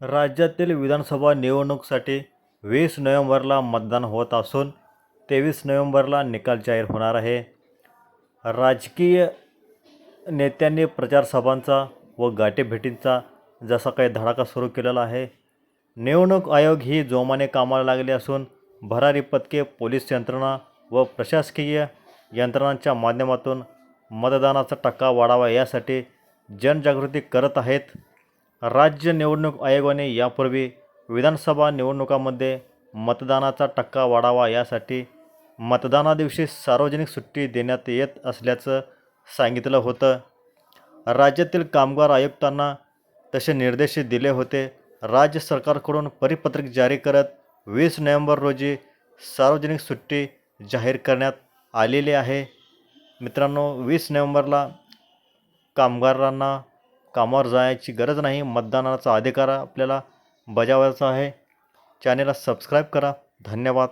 राज्यातील विधानसभा निवडणुकीसाठी वीस नोव्हेंबरला मतदान होत असून तेवीस नोव्हेंबरला निकाल जाहीर होणार आहे. राजकीय नेत्यांनी प्रचारसभांचा व गाठीभेटींचा जसा काही धडाका सुरू केलेला आहे निवडणूक आयोग ही जोमाने कामाला लागली असून भरारी पथके पोलीस यंत्रणा व प्रशासकीय यंत्रणांच्या माध्यमातून मतदानाचा टक्का वाढावा यासाठी जनजागृती करत आहेत. राज्य निवडणूक आयोगाने यापूर्वी विधानसभा निवडणुकामध्ये मतदानाचा टक्का वाढावा यासाठी मतदानादिवशी सार्वजनिक सुट्टी देण्यात येत असल्याचं सांगितलं होतं. राज्यातील कामगार आयुक्तांना तसे निर्देश दिले होते. राज्य सरकारकडून परिपत्रक जारी करत वीस नोव्हेंबर रोजी सार्वजनिक सुट्टी जाहीर करण्यात आलेली आहे. मित्रांनो वीस नोव्हेंबरला कामगारांना कामावर जायची गरज नाही. मतदानाचा अधिकार आपल्याला बजावायचा आहे. चॅनेलला सबस्क्राईब करा. धन्यवाद.